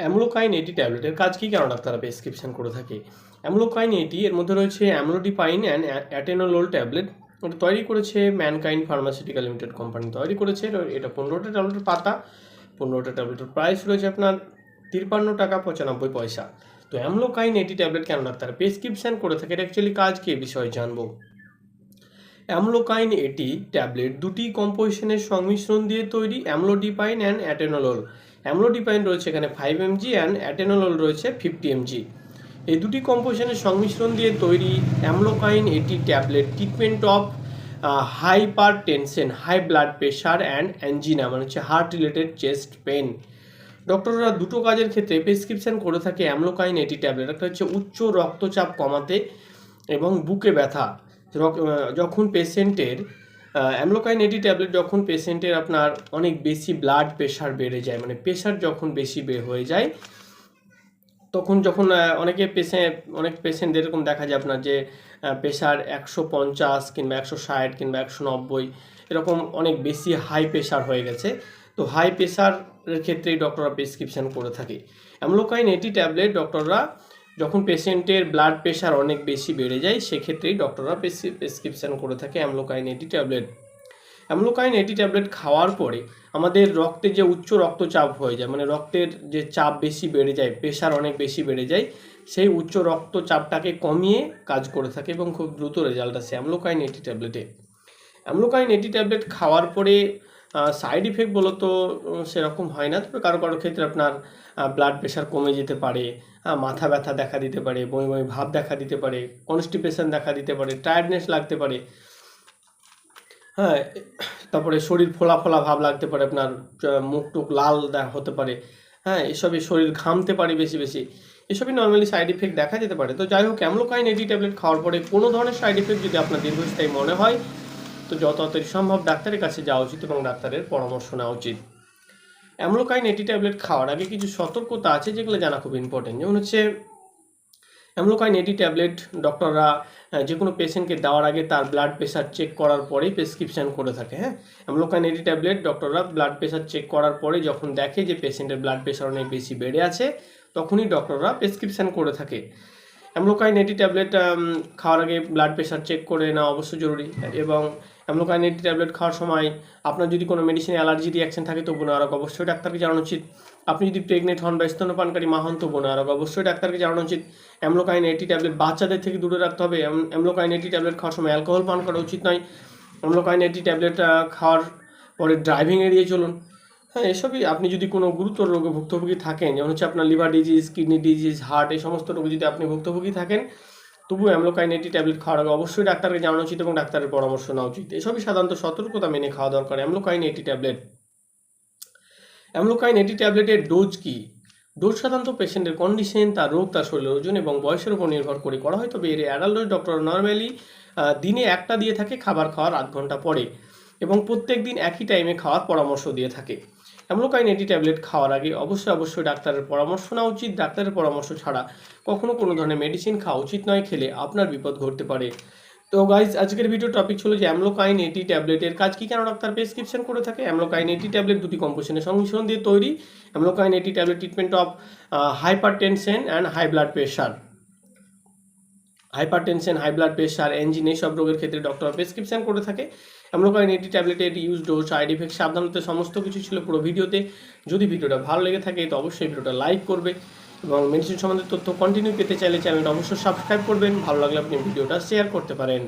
অ্যামলোকাইন এটি ট্যাবলেটের কাজ কী? কেন ডাক্তাররা প্রেসক্রিপশন করে থাকে। অ্যামলোকাইন এটি এর মধ্যে রয়েছে অ্যামলোডিপাইন অ্যান্ড অ্যাটেনোলোল ট্যাবলেট। ওটা তৈরি করেছে ম্যানকাইন ফার্মাসিউটিক্যাল লিমিটেড কোম্পানি। তৈরি করেছে এটা পনেরোটা ট্যাবলেটের পাতা। পনেরোটা ট্যাবলেটের প্রাইস রয়েছে আপনার তিপ্পান্ন টাকা পঁচানব্বই পয়সা। তো অ্যামলোকাইন এটি ট্যাবলেট কেন ডাক্তার প্রেসক্রিপশন করে থাকে? এটা অ্যাকচুয়ালি কাজ কি? বিষয়ে জানব। অ্যামলোকাইন এটি ট্যাবলেট দুটি কম্পোজিশনের সংমিশ্রণ দিয়ে তৈরি অ্যামলোডিপাইন অ্যান্ড অ্যাটেনোলল। অ্যামলোডিপাইন রয়েছে এখানে ফাইভ এমজি অ্যান্ড অ্যাটেনোলল রয়েছে ফিফটি এমজি এই দুটি কম্পোজিশনের সংমিশ্রণ দিয়ে তৈরি অ্যামলোকাইন এটি tablet treatment of hypertension high blood pressure and angina মানে হচ্ছে হার্ট রিলেটেড চেস্ট পেন ডক্টররা দুটো কাজের ক্ষেত্রে প্রেসক্রিপশন করে থাকে অ্যামলোকাইন এটি ট্যাবলেট। একটা হচ্ছে উচ্চ রক্তচাপ কমাতে এবং বুকে ব্যথা। যখন পেশেন্টের অ্যামলোকাইন এটি ট্যাবলেট যখন পেশেন্টের আপনার অনেক বেশি ব্লাড প্রেশার বেড়ে যায় মানে প্রেশার যখন বেশি বে হয়ে যায়, তখন যখন অনেকে পেশেন্ট অনেক পেশেন্ট এরকম দেখা যায় আপনার যে প্রেশার একশো পঞ্চাশ কিংবা একশো ষাট কিংবা একশো নব্বই, এরকম অনেক বেশি হাই প্রেশার হয়ে গেছে। তো হাই প্রেশারের ক্ষেত্রেই ডক্টররা প্রেসক্রিপশান করে থাকে। অ্যামলোকাইন এটি ট্যাবলেট ডক্টররা যখন পেশেন্টের ব্লাড প্রেশার অনেক বেশি বেড়ে যায়, সেক্ষেত্রেই ডক্টররা প্রেসক্রিপশন করে থাকে অ্যামলোকাইন এটি ট্যাবলেট অ্যামলোকাইন এটি ট্যাবলেট খাওয়ার পরে আমাদের রক্তে যে উচ্চ রক্তচাপ হয়ে যায় মানে রক্তের যে চাপ বেশি বেড়ে যায় প্রেশার অনেক বেশি বেড়ে যায়, সেই উচ্চ রক্তচাপটাকে কমিয়ে কাজ করে থাকে এবং খুব দ্রুত রেজাল্ট আসে অ্যামলোকাইন এটি ট্যাবলেটে অ্যামলোকাইন এটি ট্যাবলেট খাওয়ার পরে সাইড ইফেক্ট বলো তো সেরকম হয় না। তবে কারও কারও ক্ষেত্রে আপনার ব্লাড প্রেশার কমে যেতে পারে মাথা ব্যথা দেখা দিতে পারে, বমি বমি ভাব দেখা দিতে পারে কনস্টিপেশন দেখা দিতে পারে টায়ার্ডনেস লাগতে পারে। হ্যাঁ তারপরে শরীর ফোলা ফোলা ভাব লাগতে পারে, আপনার মুখ টুক লাল হতে পারে। হ্যাঁ এসবই শরীর ঘামতে পারে বেশি বেশি। এসবই নর্মালি সাইড ইফেক্ট দেখা যেতে পারে। তো যাই হোক অ্যামলোকাইন এডি ট্যাবলেট খাওয়ার পরে কোনো ধরনের সাইড ইফেক্ট যদি আপনার দীর্ঘস্থায়ী মনে হয় তো যত তাড়াতাড়ি সম্ভব ডাক্তারের কাছে যাওয়া উচিত এবং ডাক্তারের পরামর্শ নেওয়া উচিত। অ্যামলোকাইন এটি ট্যাবলেট খাওয়ার আগে কিছু সতর্কতা আছে যেগুলো জানা খুব ইম্পর্টেন্ট যেমন হচ্ছে, অ্যামলোকাইন এটি ট্যাবলেট ডক্টররা যে কোনো পেশেন্টকে দেওয়ার আগে তার ব্লাড প্রেশার চেক করার পরেই প্রেসক্রিপশন করে থাকে হ্যাঁ? অ্যামলোকাইন এটি ট্যাবলেট ডক্টররা ব্লাড প্রেশার চেক করার পরে যখন দেখে যে পেশেন্টের ব্লাড প্রেশার অনেক বেশি বেড়ে আছে, তখনই ডক্টররা প্রেসক্রিপশন করে থাকে। অ্যামলোকাইন এটি ট্যাবলেট খাওয়ার আগে ব্লাড প্রেশার চেক করে নেওয়া অবশ্যই জরুরি। এবং অ্যামলোকাইন এটি ট্যাবলেট খাওয়ার সময় আপনার যদি কোনো মেডিসিনে অ্যালার্জি রিয়াকশন থাকে তবু নেওয়ার অবশ্যই ডাক্তারকে জানানো উচিত। আপনি যদি প্রেগনেন্ট হন বা স্তন্যপানকারী মা হন তবু নেওয়ার অবশ্যই ডাক্তারকে জানানো উচিত। অ্যামলোকাইন এটি ট্যাবলেট বাচ্চাদের থেকে দূরে রাখতে হবে। অ্যাম- অ্যামলোকাইন এটি ট্যাবলেট খাওয়ার সময় অ্যালকোহল পান করা উচিত নয়। অ্যামলোকাইন এটি ট্যাবলেট খাওয়ার পরে ড্রাইভিং এড়িয়ে চলুন। হ্যাঁ এসবই আপনি যদি কোনো গুরুতর রোগে ভুক্তভোগী থাকেন, যেমন হচ্ছে আপনার liver disease kidney disease heart এই সমস্ত রোগে যদি আপনি ভুক্তভোগী থাকেন তবু অ্যামলোকাইন এটি ট্যাবলেট খাওয়ার আগে অবশ্যই ডাক্তারকে জানানো উচিত এবং ডাক্তারের পরামর্শ নেওয়া উচিত। এসবই সাধারণত সতর্কতা মেনে খাওয়া দরকার। অ্যামলোকাইন এটি ট্যাবলেট অ্যামলোকাইন এটি ট্যাবলেটের ডোজ কি? ডোজ সাধারণত পেশেন্টের কন্ডিশন তার রোগ, তার শরীরের ওজন এবং বয়সের উপর নির্ভর করে করা হয়। তবে এর অ্যাডাল্ট ডোজ ডক্টর নর্মালি দিনে একটা দিয়ে থাকে, খাবার খাওয়ার আধ ঘণ্টা পরে এবং প্রত্যেক দিন একই টাইমে খাওয়ার পরামর্শ দিয়ে থাকে। অ্যামলোকাইন এটি ট্যাবলেট খাওয়ার আগে অবশ্যই অবশ্যই ডাক্তারের পরামর্শ নেওয়া উচিত। ডাক্তারের পরামর্শ ছাড়া কখনো কোনো ধরনের মেডিসিন খাওয়া উচিত নয়, খেলে আপনার বিপদ ঘটতে পারে। তো গাইজ আজকের ভিডিও টপিক ছিল যে অ্যামলোকাইন এটি ট্যাবলেটের কাজ কি? কেন ডাক্তার প্রেসক্রিপশন করে থাকে? অ্যামলোকাইন এটি ট্যাবলেট দুটি কম্পোজিশনের সংমিশ্রণ দিয়ে তৈরি। অ্যামলোকাইন এটি tablet treatment of hypertension and high blood pressure hypertension high blood pressure angina এইসব রোগের ক্ষেত্রে ডক্টর প্রেসক্রিপশন করে থাকে। অ্যামলোকাইন এটি ট্যাবলেটের ইউজ ডোজ সাইড ইফেক্ট সাবধানতা সমস্ত কিছু ছিল পুরো ভিডিওতে। যদি ভিডিওটা ভালো লেগে থাকে, তো অবশ্যই ভিডিওটা লাইক করবে এবং মেডিসিন সম্বন্ধে তথ্য কন্টিনিউ পেতে চাইলে চ্যানেলটা অবশ্যই সাবস্ক্রাইব করবেন। ভালো লাগলে আপনি ভিডিওটা শেয়ার করতে পারেন।